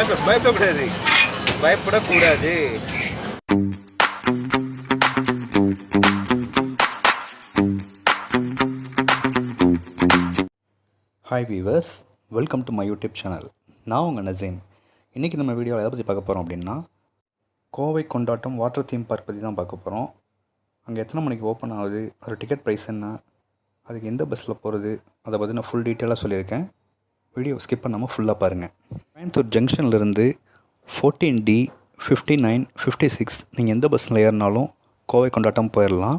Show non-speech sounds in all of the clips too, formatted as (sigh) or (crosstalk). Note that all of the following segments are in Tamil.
பயப்படக்கூடாது பயப்படக்கூடாது. Hi viewers welcome to my YouTube channel நான் உங்கள் நசீம். இன்றைக்கி நம்ம வீடியோவில் எதை பற்றி பார்க்க போகிறோம் அப்படின்னா கோவை கொண்டாட்டம் வாட்டர் தீம் பார்க் பற்றி தான் பார்க்க போகிறோம் அங்கே எத்தனை மணிக்கு ஓப்பன் ஆகுது அதோட டிக்கெட் ப்ரைஸ் என்ன அதுக்கு எந்த பஸ்ஸில் போகிறது அதை பற்றி நான் ஃபுல் டீட்டெயிலாக சொல்லியிருக்கேன். வீடியோ ஸ்கிப் பண்ணாமல் ஃபுல்லாக பாருங்கள் Coimbatore ஜங்ஷன்லேருந்து fourteen D fifty nine fifty six நீங்கள் எந்த பஸ்ஸில் ஏறினாலும் கோவை கொண்டாட்டம் போயிடலாம்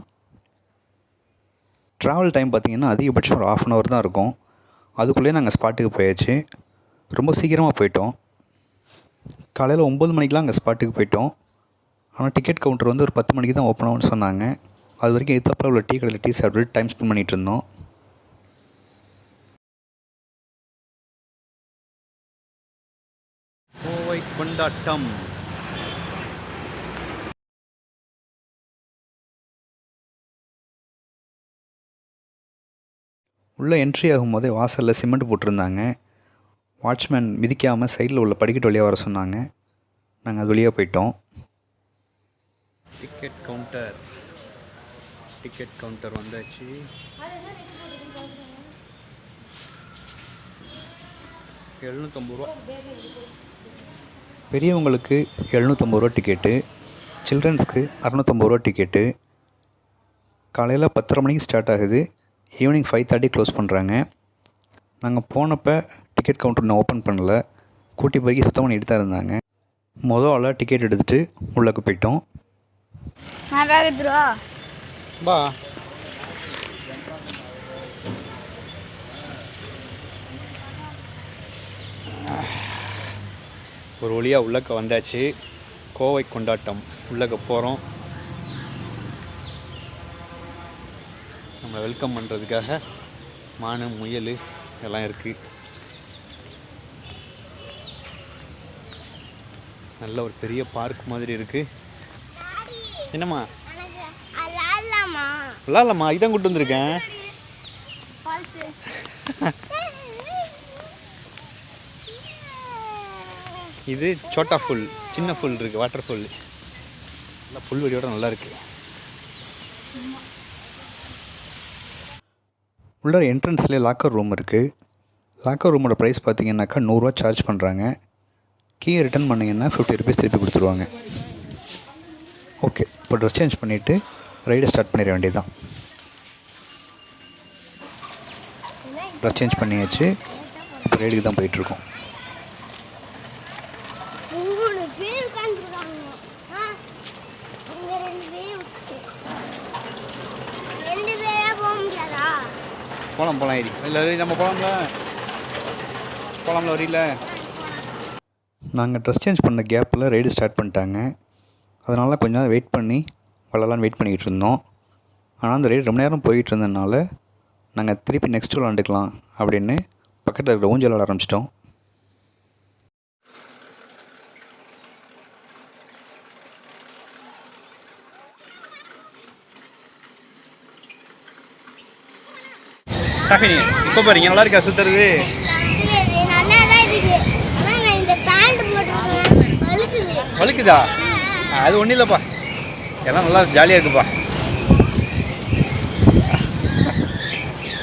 ட்ராவல் டைம் பார்த்திங்கன்னா அதிகபட்சம் ஒரு ஆஃப் அன் ஹவர் தான் இருக்கும். அதுக்குள்ளேயே நாங்கள் ஸ்பாட்டுக்கு போயாச்சு. ரொம்ப சீக்கிரமாக போயிட்டோம். காலையில் ஒம்பது மணிக்கெலாம் அங்கே ஸ்பாட்டுக்கு போயிட்டோம். ஆனால் டிக்கெட் கவுண்டர் வந்து ஒரு பத்து மணிக்கு தான் ஓப்பன் ஆகும்னு சொன்னாங்க. அது வரைக்கும் எதிர்த்தாப்பில் உள்ள டீ கடையில் டீ சாப்பிட்டு டைம் ஸ்பெண்ட் பண்ணிகிட்டு இருந்தோம். கொண்டாட்டம். உள்ளே என்ட்ரி ஆகும்போதே வாசலில் சிமெண்ட் போட்டிருந்தாங்க. வாட்ச்மேன் மிதிக்காமல் சைடில் உள்ள படிக்கட்டு வழியாக வர சொன்னாங்க. நாங்கள் அது வழியாக போயிட்டோம். டிக்கெட் கவுண்டர் டிக்கெட் கவுண்டர் வந்தாச்சு. எழுநூற்றம்பது ரூபா. பெரியவங்களுக்கு எழுநூற்றம்பது ரூபா டிக்கெட்டு சில்ட்ரன்ஸ்க்கு அறநூற்றம்பது ரூபா டிக்கெட்டு காலையில் பத்தரை மணிக்கு ஸ்டார்ட் ஆகுது. ஈவினிங் ஃபைவ் தேர்ட்டி க்ளோஸ் பண்ணுறாங்க நாங்கள் போனப்போ டிக்கெட் கவுண்டர் இன்னும் ஓப்பன் பண்ணல. கூட்டி போய் சுத்தம் பண்ணிட்டு தான் இருந்தாங்க. மொதல் ஆளாக டிக்கெட் எடுத்துகிட்டு உள்ளக்கு போயிட்டோம். நான் பா. ஒரு வழியாக உள்ளக்க வந்தாச்சு. கோவை கொண்டாட்டம் உள்ளக்க போகிறோம் நம்மளை வெல்கம் பண்ணுறதுக்காக மானு முயல் எல்லாம் இருக்குது நல்ல ஒரு பெரிய பார்க் மாதிரி இருக்குது என்னம்மா? விளாட்லாமா? இதான் கூட்டு வந்திருக்கேன். (laughs) இது சோட்டா ஃபுல் சின்ன ஃபுல் இருக்குது வாட்டர் ஃபுல் நல்லா புல்வெளியோட நல்லா இருக்குது உள்ளார என்ட்ரன்ஸ்லேயே லாக்கர் ரூம் இருக்குது லாக்கர் ரூமோட ப்ரைஸ் பார்த்தீங்கன்னாக்கா நூறுரூவா சார்ஜ் பண்ணுறாங்க கீயை ரிட்டர்ன் பண்ணிங்கன்னா ஃபிஃப்டி ருபீஸ் திருப்பி கொடுத்துருவாங்க. ஓகே இப்போ ட்ரெஸ் சேஞ்ச் பண்ணிவிட்டு ரைடை ஸ்டார்ட் பண்ணிட வேண்டியதுதான். ட்ரெஸ் சேஞ்ச் பண்ணியாச்சு. இப்போ ரைடுக்கு தான் போயிட்டுருக்கோம் மூணு பேர் உட்காந்துருக்காங்க இங்க ரெண்டு பேர் விட்டு ரெண்டு பேரா போக முடியாதா போகலாம் போகலாம் ஐடி இல்லை நம்ம போகலாம்ல போகலாம்ல வரையில நாங்கள் ட்ரெஸ் சேஞ்ச் பண்ண கேப்பில் ரைடு ஸ்டார்ட் பண்ணிட்டாங்க. அதனால் கொஞ்ச நேரம் வெயிட் பண்ணி விளாட்லான்னு வெயிட் பண்ணிக்கிட்டு இருந்தோம். ஆனால் அந்த ரைடு ரொம்ப நேரம் போயிட்டு இருந்ததுனால நாங்கள் திருப்பி நெக்ஸ்ட் விளாண்டுக்கலாம் அப்படின்னு பக்கத்தில் இருக்கிற ஊஞ்சல் விளாட ஆரம்பிச்சிட்டோம். ஷாஃபினி இப்போ பாருங்க நல்லா இருக்கா சுத்துறது வழுக்குதா? அது ஒன்றும் இல்லைப்பா. எல்லாம் நல்லா ஜாலியாக இருக்குப்பா.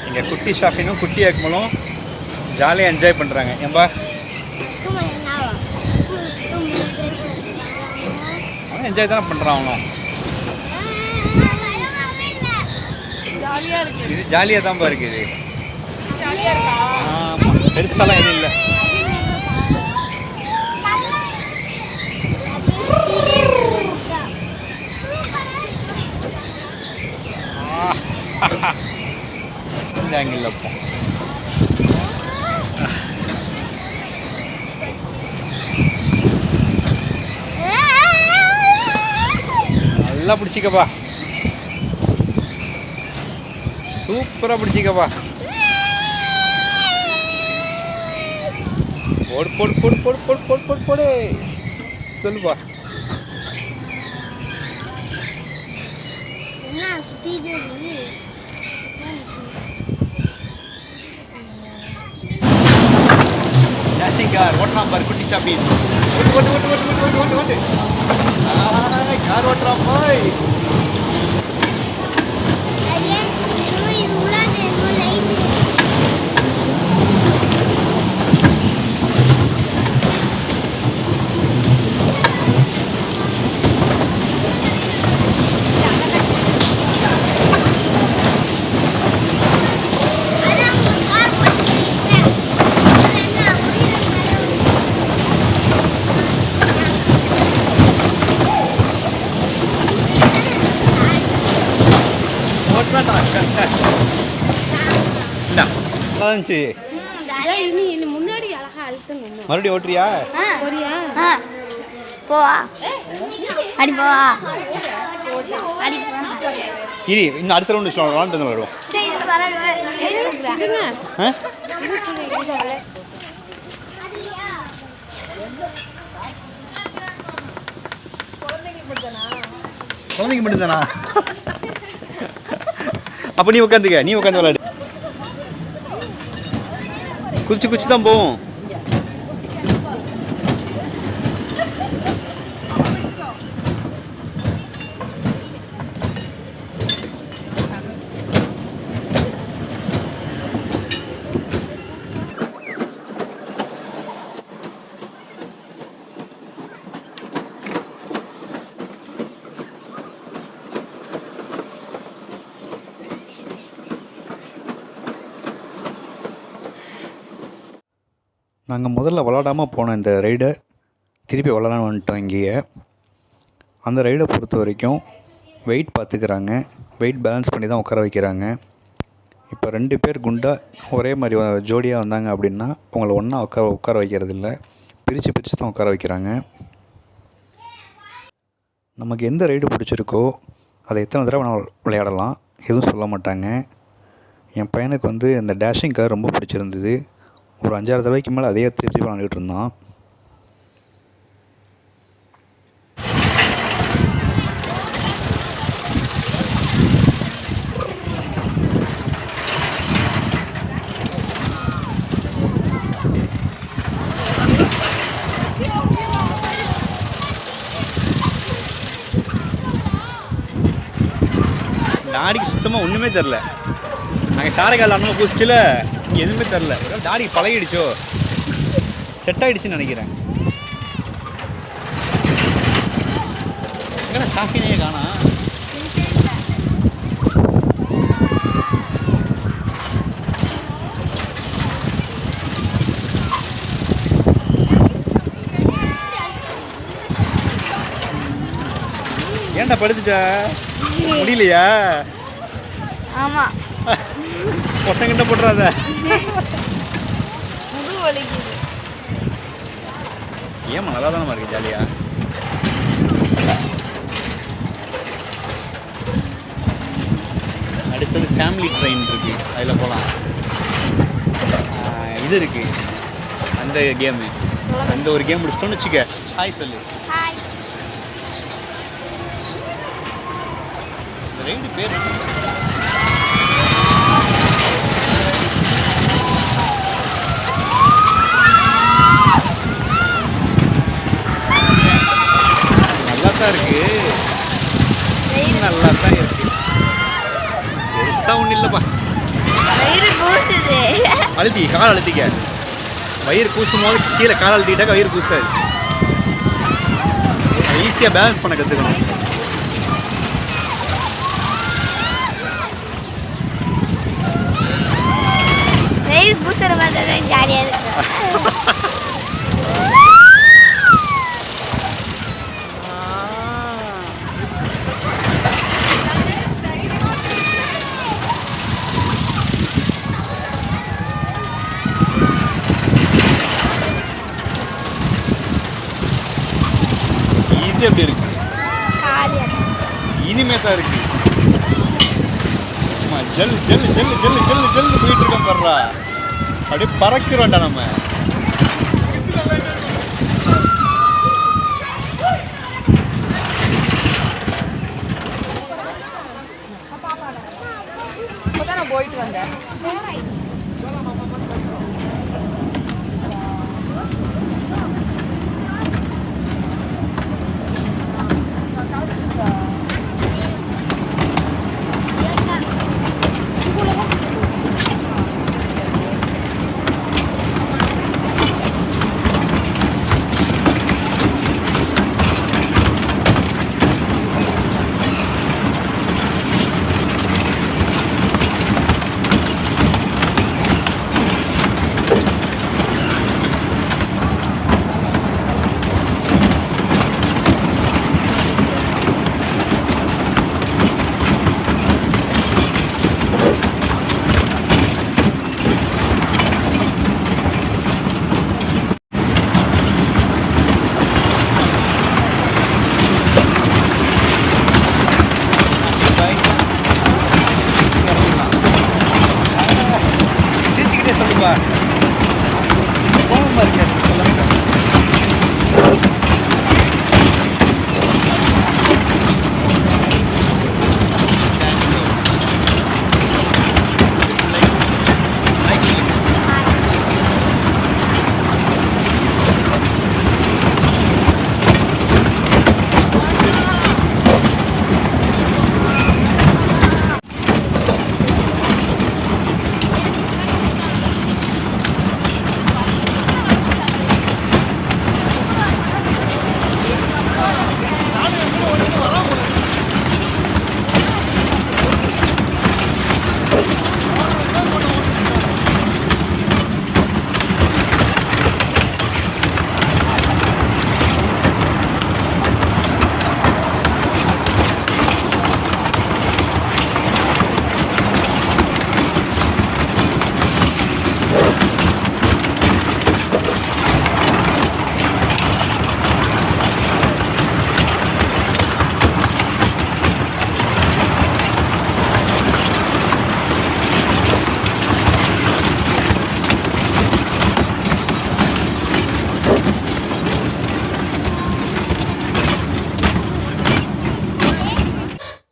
இங்கே குட்டி ஷாப்பிங்கும் குட்டி ஏக்கமலும் ஜாலியாக என்ஜாய் பண்ணுறாங்க ஏன்பா? அவன் என்ஜாய் தானே பண்ணுறான் அவனும். இருக்கு இது ஜாலியாக தான்ப்பா இருக்குது ஆமாம் பெருசாலாம் எதுவும் இல்லை. இந்த ஆங்கிள் அப்போ நல்லா பிடிச்சிக்கப்பா. சூப்பராக பிடிச்சிக்கப்பா. পড় পড় পড় পড় পড় পড় পড় পড়ে চলবা what number could it have been? What, what, what, what, what, what, what, what? Ah, car, what, boy? நல்லா இருந்துச்சு. மறுபடியும் ஓட்டுறியா? போவா. அடி போவா. இரு இன்னும் அடுத்த ரவுண்டு விளாண்டு வருவோம் குழந்தைங்க மட்டும்தானா? அப்போ நீ உட்காந்துக்க நீ உட்காந்து விளாடு. 그렇지 그치다 뭐 முதல்ல விளாடாமல் போன இந்த ரைடை திருப்பி விளாட வந்துட்டோம் இங்கேயே. அந்த ரைடை பொறுத்த வரைக்கும் வெயிட் பார்த்துக்கிறாங்க வெயிட் பேலன்ஸ் பண்ணி தான் உட்கார வைக்கிறாங்க. இப்போ ரெண்டு பேர் குண்டா ஒரே மாதிரி ஜோடியாக வந்தாங்க அப்படின்னா உங்களை ஒன்றா உட்கார உட்கார வைக்கிறது இல்லை. பிரித்து பிரித்து தான் உட்கார வைக்கிறாங்க. நமக்கு எந்த ரைடு பிடிச்சிருக்கோ அதை எத்தனை தடவை நம்ம விளையாடலாம். எதுவும் சொல்ல மாட்டாங்க. என் பையனுக்கு வந்து அந்த டேஷிங் கார் ரொம்ப பிடிச்சிருந்தது. ஒரு அஞ்சாறு தடவைக்கு மேலே அதே திருப்பி விளாண்டுட்டு இருந்தான். டாடிக்கு சுத்தமாக ஒன்றுமே தெரில நாங்கள் காரைக்கால் அண்ணன் பூசிச்சில் இங்கே எதுவுமே தெரில. தாடி பழகிடுச்சோ? செட் ஆகிடுச்சுன்னு நினைக்கிறேன். எங்கே ஷாஃபினையே காணா? ஏன்டா படுத்துச்சா முடியலையா? ஆமாம் பொட்டங்கிட்ட போட்டுறாத. ஏமா நல்லா தானே இருக்கு ஜாலியா? அடுத்தது ஃபேமிலி ட்ரெயின் இருக்கு. அதில் போகலாம் இது இருக்கு. அந்த கேமு அந்த ஒரு கேம் முடிச்சிட்டோன்னு வச்சுக்க. ஹாய் சொல்லு. ரெண்டு பேர் நல்லா தான் இருக்கு. நல்லா தான் இருக்கு. பெருசா ஒன்றும் இல்லைப்பா. அழுத்தி கால் அழுத்திக்க. வயிறு கூசும் போது கீழே கால் அழுத்திக்கிட்டாக்க வயிறு கூசாது ஈஸியாக பேலன்ஸ் பண்ண கற்றுக்கணும் வயிறு கூசுற மாதிரி தான் ஜாலியாக இருக்கு இது எப்படி இருக்கு ஜாலியாக இனிமே தான் இருக்கு ஆமா, ஜல் ஜல் ஜல் ஜல் ஜல் ஜல் போயிட்டு இருக்கோம் பாருடா அப்படியே பறக்கிறோம்டா நம்ம. போயிட்டு வந்தேன்.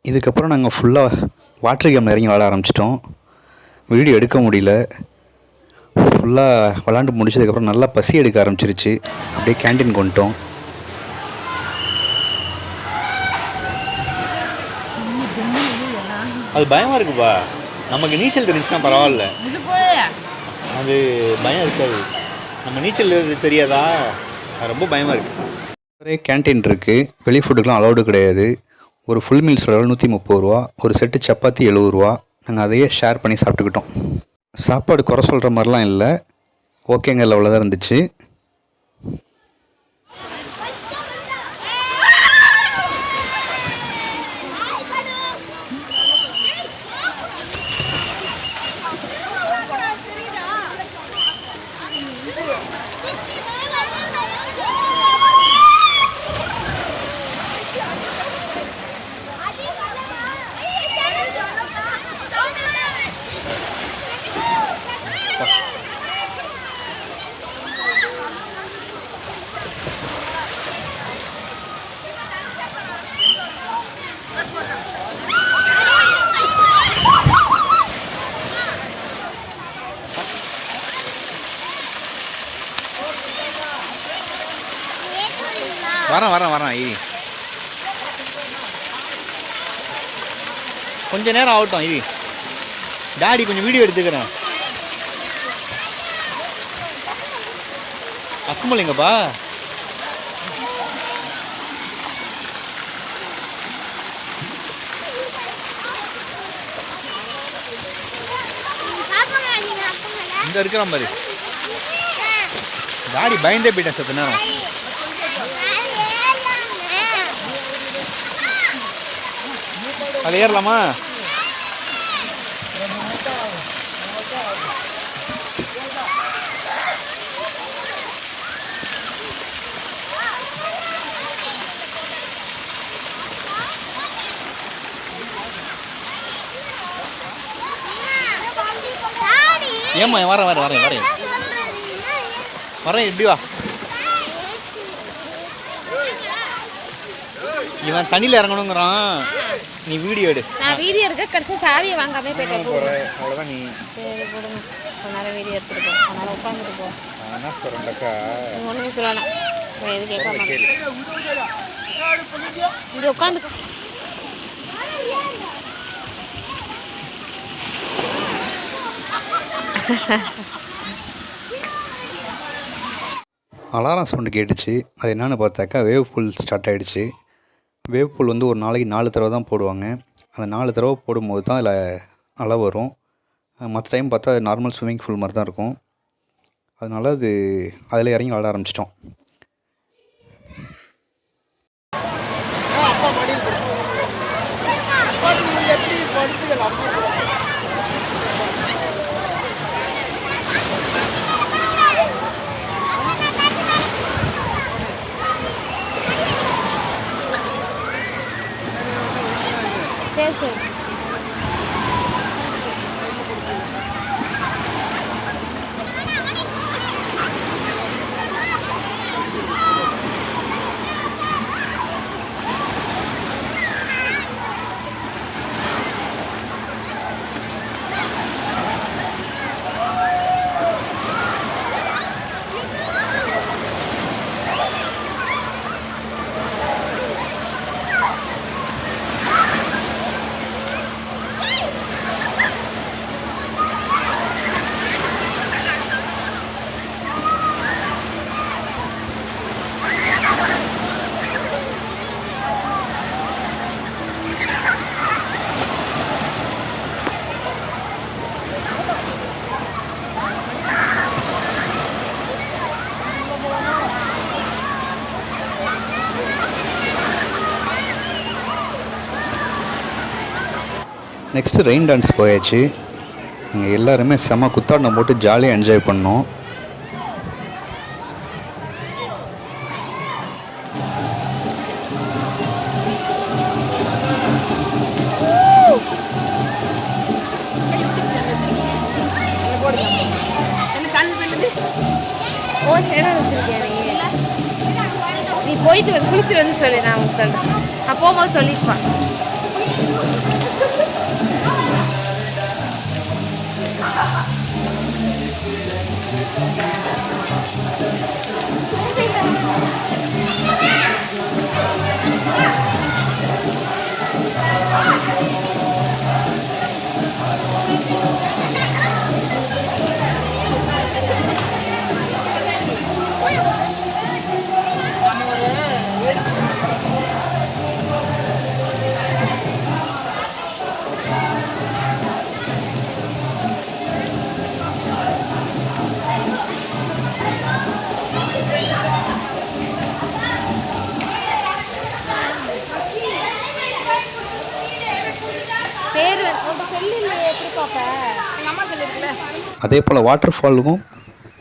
இதுக்கப்புறம் நாங்கள் ஃபுல்லாக வாட்டர் கேமில் இறங்கி விளாட ஆரம்பிச்சிட்டோம். வீடியோ எடுக்க முடியல. ஃபுல்லாக விளாண்டு முடிச்சதுக்கப்புறம் நல்லா பசி எடுக்க ஆரம்பிச்சிருச்சு. அப்படியே கேண்டீன் கொண்டுட்டோம் அது பயமாக இருக்குப்பா. நமக்கு நீச்சல் தெரிஞ்சுன்னா பரவாயில்ல. அது பயம் இருக்காது. நம்ம நீச்சல் தெரியாதா அது ரொம்ப பயமாக இருக்குது ஒரே கேண்டீன் இருக்குது வெளி ஃபுட்டுக்கெலாம் அலௌடு கிடையாது. ஒரு ஃபுல் மீல்ஸ் அளவு நூற்றி முப்பது ரூபா ஒரு செட்டு சப்பாத்தி எழுபது ரூபா. நாங்கள் அதையே ஷேர் பண்ணி சாப்பிட்டுக்கிட்டோம். சாப்பாடு குறை சொல்கிற மாதிரிலாம் இல்லை. ஓகேங்க லெவலில் தான் இருந்துச்சு. வரேன் வரேன் வரேன் இ கொஞ்ச நேரம் ஆகட்டும் இ டாடி கொஞ்சம் வீடியோ எடுத்துக்கிறேன். அக்குமல் எங்கப்பா இந்த இருக்கிறான் பாரு டாடி பயந்தே போயிட்டேன் சத்து நேரம். அது ஏறலாமா? ஏம்மா வரேன் வரேன் வரேன் வரேன். வரேன் எப்படி வா. இவன் தண்ணியில் இறங்கணுங்கிறான். நீ வீடியோ எடு. நான் வீடியோ எடுக்க கடைசி சாவியை வாங்காம போயிட்டேன் போகிறேன் அவ்வளோதான் நீ. சரி போடுங்க கொஞ்ச நேரம் வீடியோ எடுத்துட்டு போ. அதனால உட்காந்துட்டு போ. சொல்கிறேன்டாக்கா நீ ஒன்றுமே சொல்லலாம் நான் எது கேட்காம இங்கே உட்காந்து அலாரம் சவுண்டு கேட்டுச்சு. அது என்னன்னு பார்த்தாக்கா வேவ் பூல் ஸ்டார்ட் ஆகிடுச்சு வேப்பூல் வந்து ஒரு நாளைக்கு நாலு தடவை தான் போடுவாங்க. அந்த நாலு தடவை போடும்போது தான் அதில் அலை வரும். மற்ற டைம் பார்த்தா நார்மல் ஸ்விம்மிங் பூல் மாதிரி தான் இருக்கும். அதனால் அது அதில் இறங்கி விளாட ஆரம்பிச்சிட்டோம். நெக்ஸ்ட்டு ரெயின் டான்ஸ் போயாச்சு. அங்கே எல்லாருமே செம குத்தாட்டம் போட்டு ஜாலியாக என்ஜாய் பண்ணோம். ஓ சேனல் நீ. நீ போயிட்டு வந்து குளிச்சுட்டு வந்து சொல்லு நான் உங்களுக்கு சொல்கிறேன் நான் போகும்போது சொல்லியிருப்பான். அதே போல் வாட்டர் ஃபாலுக்கும்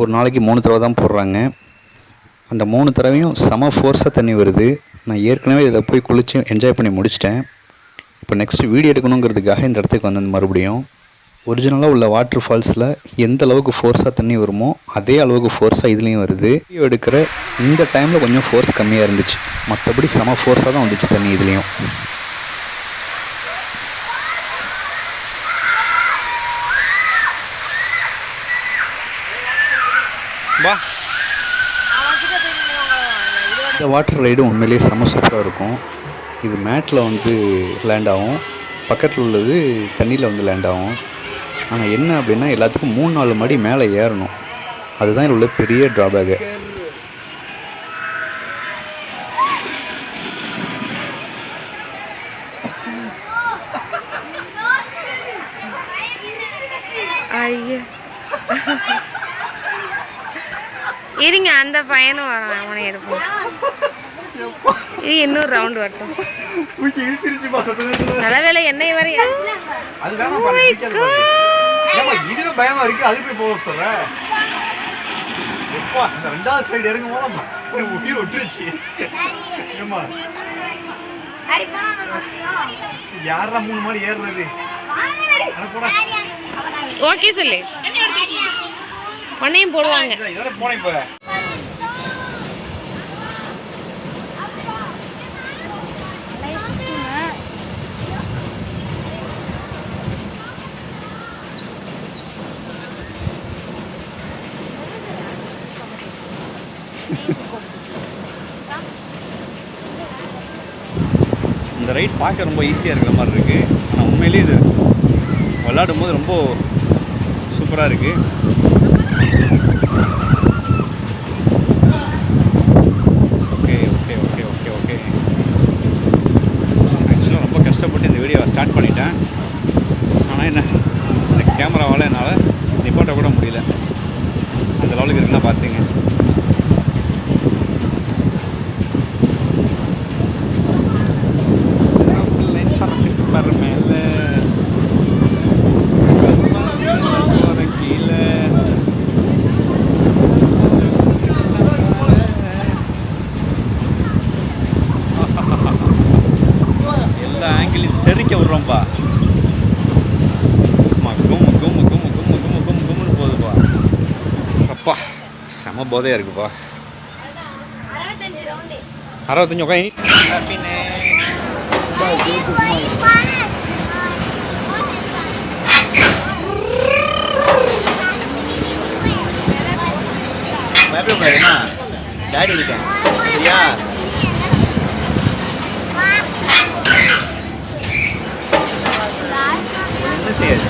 ஒரு நாளைக்கு மூணு தடவை தான் போடுறாங்க. அந்த மூணு தடவையும் செம ஃபோர்ஸாக தண்ணி வருது. நான் ஏற்கனவே இதில் போய் குளித்து என்ஜாய் பண்ணி முடிச்சிட்டேன். இப்போ நெக்ஸ்ட் வீடியோ எடுக்கணுங்கிறதுக்காக இந்த இடத்துக்கு வந்தது மறுபடியும். ஒரிஜினலாக உள்ள வாட்டர் ஃபால்ஸில் எந்த அளவுக்கு ஃபோர்ஸாக தண்ணி வருமோ அதே அளவுக்கு ஃபோர்ஸாக இதுலேயும் வருது. வீடியோ எடுக்கிற இந்த டைமில் கொஞ்சம் ஃபோர்ஸ் கம்மியாக இருந்துச்சு. மற்றபடி செம ஃபோர்ஸாக தான் வந்துச்சு தண்ணி இதுலேயும். வா. இந்த வாட்டர் ரைடு உண்மையிலேயே செம சூப்பராக இருக்கும். இது மேட்டில் வந்து லேண்ட் ஆகும். பக்கத்தில் உள்ளது தண்ணியில் வந்து லேண்ட் ஆகும். ஆனால் என்ன அப்படின்னா எல்லாத்துக்கும் மூணு நாலு மடி மேலே ஏறணும். அதுதான் இதில் உள்ள பெரிய ட்ராபேக்கு பையனும் வரான் அவனை எடுப்போம். இது இன்னொரு ரவுண்டு வரட்டும். நல்ல வேலை என்னை வரைய ஏமா இதுவே பயமா இருக்கு? அது போய் போக சொல்ற? எப்பா இந்த ரெண்டாவது சைடு இறங்கும் போது அப்படி உயிர் விட்டுருச்சு ஏமா யாரா மூணு மாடி ஏறுறது? அனுப்படா ஓகே சொல்லு. உன்னையும் போடுவாங்க. போனேன் இப்ப. இந்த ரைட் பார்க்க ரொம்ப ஈஸியாக இருக்கிற மாதிரி இருக்குது ஆனால் உண்மையிலேயே இது விளாடும் போது ரொம்ப சூப்பராக இருக்குது okay okay okay okay okay. ஆக்சுவலாக ரொம்ப கஷ்டப்பட்டு இந்த வீடியோவை ஸ்டார்ட் பண்ணிட்டேன். ஆனால் என்ன? இந்த கேமராவால் என்னால் நிப்பாட்ட கூட முடியல. அந்த லெவலுக்கு இருக்குன்னா பார்த்தீங்க மேலே கீழே எல்லா ஆங்கிளையும் தெரிக்க விட்றோம்ப்பா கும்மு கும்மு கும்மு கும்மு கும்மு கும்மு கும்முன்னு போகுதுப்பா. அப்பா செம போதையாக இருக்குப்பா. அறுபத்தஞ்சு உட்காந்து பயப்படக்கூடாதுமா டாடி இருக்கேன் சரியா என்ன செய்யாது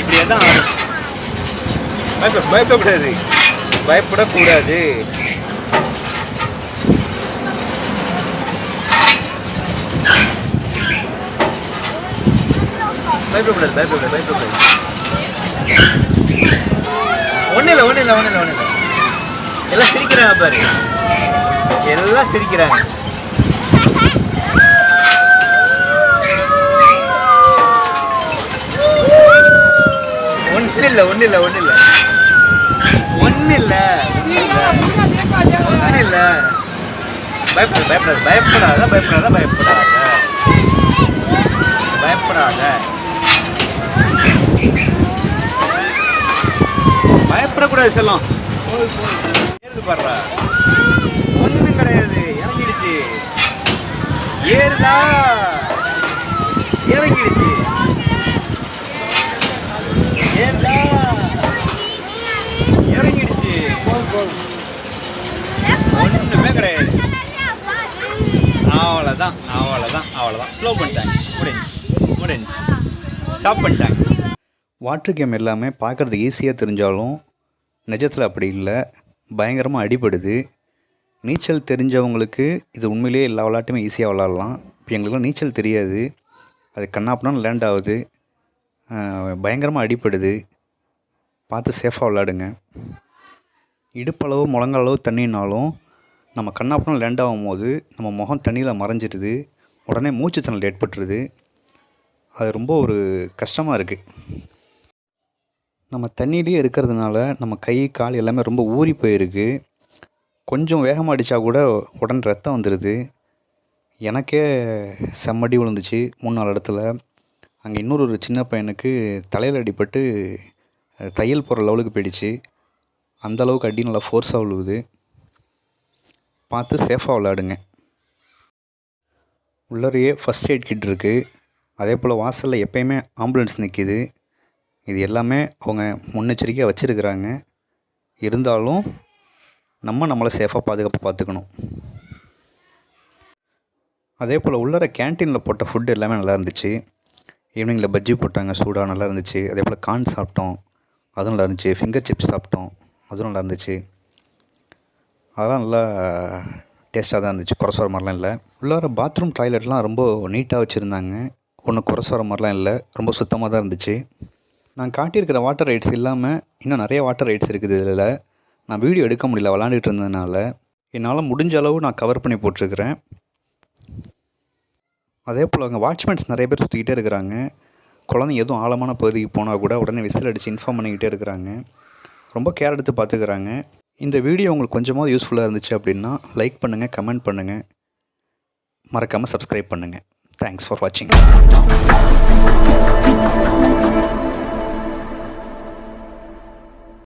இப்படியே தான் ஆடும் பயப்பட பயப்படக்கூடாது. பயப்படக்கூடாது. பயப்படக்கூடாது பயப்படக்கூடாது பயப்படக்கூடாது. ஒன்றும் இல்லை ஒன்றும் இல்லை ஒன்றும் இல்லை ஒன்றும் இல்லை. எல்லாம் சிரிக்கிறாங்க பாரு. எல்லாம் சிரிக்கிறாங்க. இல்லை ஒன்றும் இல்லை ஒன்றும் இல்லை ஒன்றும் இல்லை ஒன்றும் இல்லை பயப்பட பயப்படாது பயப்படாத பயப்படாத பயப்படாத. பயப்படாத. பயப்படக்கூடாது செல்லம். ஏறுது பாடுறா ஒன்றும் கிடையாது. இறங்கிடுச்சு. ஏறுதா. இறங்கிடுச்சு ஏறுதா இறங்கிடுச்சு ஒன்றுமே கிடையாது அவ்வளோதான் அவ்வளோதான் அவ்வளோதான் ஸ்லோ பண்ணிட்டாங்க. முடிஞ்சு முடிஞ்சு. ஸ்டாப் பண்ணிட்டாங்க. வாட்டர் கேம் எல்லாமே பார்க்குறது ஈஸியாக தெரிஞ்சாலும் நிஜத்தில் அப்படி இல்லை. பயங்கரமாக அடிபடுது. நீச்சல் தெரிஞ்சவங்களுக்கு இது உண்மையிலேயே எல்லா விளாட்டுமே ஈஸியாக விளாட்லாம் இப்போ எங்களுக்குலாம் நீச்சல் தெரியாது. அது கண்ணாப்புனா லேண்ட் ஆகுது. பயங்கரமாக அடிப்படுது பார்த்து சேஃபாக விளாடுங்க இடுப்பளவு முழங்காலவு தண்ணினாலும் நம்ம கண்ணாப்பணம் லேண்ட் ஆகும்போது நம்ம முகம் தண்ணியில் மறைஞ்சிடுது உடனே மூச்சு தண்ணல் ஏற்பட்டுருது. அது ரொம்ப ஒரு கஷ்டமாக இருக்குது நம்ம தண்ணியிலேயே இருக்கிறதுனால நம்ம கை கால் எல்லாமே ரொம்ப ஊறி போயிருக்கு. கொஞ்சம் வேகமாக அடித்தா கூட உடனே ரத்தம் வந்துடுது எனக்கே செம்மடி விழுந்துச்சு மூணு நாலு இடத்துல. அங்கே இன்னொரு ஒரு சின்ன பையனுக்கு தலையில் அடிபட்டு தையல் போகிற லெவலுக்கு போயிடுச்சு. அந்த அளவுக்கு அடி நல்லா ஃபோர்ஸாக விழுவுது. பார்த்து சேஃபாக விளாடுங்க உள்ளறையே ஃபஸ்ட் எய்ட் கிட் இருக்குது அதே போல் வாசலில் எப்பயுமே ஆம்புலன்ஸ் நிற்கிது இது எல்லாமே அவங்க முன்னெச்சரிக்கையாக வச்சுருக்கிறாங்க. இருந்தாலும் நம்ம நம்மளை சேஃபாக பாதுகாப்பாக பார்த்துக்கணும். அதே போல் உள்ளர கேன்டீனில் போட்ட ஃபுட் எல்லாமே நல்லா இருந்துச்சு. ஈவினிங்கில் பஜ்ஜி போட்டாங்க சூடாக நல்லா இருந்துச்சு. அதே போல் கார்ன் சாப்பிட்டோம் அதுவும் நல்லா இருந்துச்சு. ஃபிங்கர் சிப்ஸ் சாப்பிட்டோம் அதுவும் நல்லா இருந்துச்சு. அதெல்லாம் நல்லா டேஸ்ட்டாக தான் இருந்துச்சு. குறை சொல்கிற மாதிரிலாம் இல்லை. உள்ளார பாத்ரூம் டாய்லெட்லாம் ரொம்ப நீட்டாக வச்சுருந்தாங்க. ஒன்றும் குறை சொல்கிற மாதிரிலாம் இல்லை. ரொம்ப சுத்தமாக தான் இருந்துச்சு. நான் காட்டியிருக்கிற வாட்டர் ரைட்ஸ் இல்லாமல் இன்னும் நிறைய வாட்டர் ரைட்ஸ் இருக்குது இதில். நான் வீடியோ எடுக்க முடியல விளாண்டுட்டு இருந்ததுனால. என்னால் முடிஞ்ச அளவு நான் கவர் பண்ணி போட்டிருக்கிறேன். அதே போல் அங்கே வாட்ச்மேன்ஸ் நிறைய பேர் சுற்றிக்கிட்டே இருக்கிறாங்க. குழந்தைங்க எதுவும் ஆழமான பகுதிக்கு போனால் கூட உடனே விசில் அடித்து இன்ஃபார்ம் பண்ணிக்கிட்டே இருக்கிறாங்க. ரொம்ப கேர் எடுத்து பார்த்துக்கிறாங்க. இந்த வீடியோ உங்களுக்கு கொஞ்சமாவது யூஸ்ஃபுல்லாக இருந்துச்சு அப்படின்னா லைக் பண்ணுங்கள் கமெண்ட் பண்ணுங்கள் மறக்காமல் சப்ஸ்கிரைப் பண்ணுங்கள் தேங்க்ஸ் ஃபார் வாட்சிங்